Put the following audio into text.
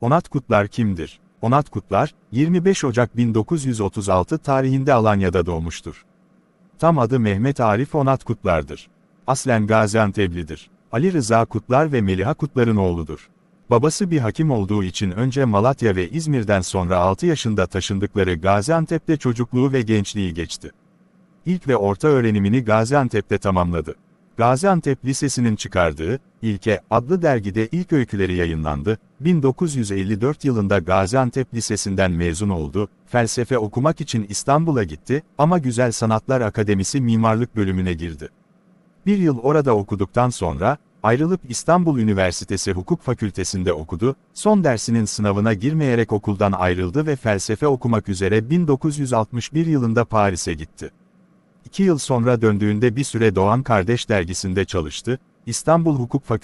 Onat Kutlar kimdir? Onat Kutlar, 25 Ocak 1936 tarihinde Alanya'da doğmuştur. Tam adı Mehmet Arif Onat Kutlar'dır. Aslen Gaziantep'lidir. Ali Rıza Kutlar ve Meliha Kutlar'ın oğludur. Babası bir hakim olduğu için önce Malatya ve İzmir'den sonra 6 yaşında taşındıkları Gaziantep'te çocukluğu ve gençliği geçti. İlk ve orta öğrenimini Gaziantep'te tamamladı. Gaziantep Lisesi'nin çıkardığı İlke adlı dergide ilk öyküleri yayınlandı. 1954 yılında Gaziantep Lisesi'nden mezun oldu. Felsefe okumak için İstanbul'a gitti ama Güzel Sanatlar Akademisi mimarlık bölümüne girdi. Bir yıl orada okuduktan sonra, ayrılıp İstanbul Üniversitesi Hukuk Fakültesinde okudu, son dersinin sınavına girmeyerek okuldan ayrıldı ve felsefe okumak üzere 1961 yılında Paris'e gitti. İki yıl sonra döndüğünde bir süre Doğan Kardeş dergisinde çalıştı, İstanbul Hukuk Fakültesi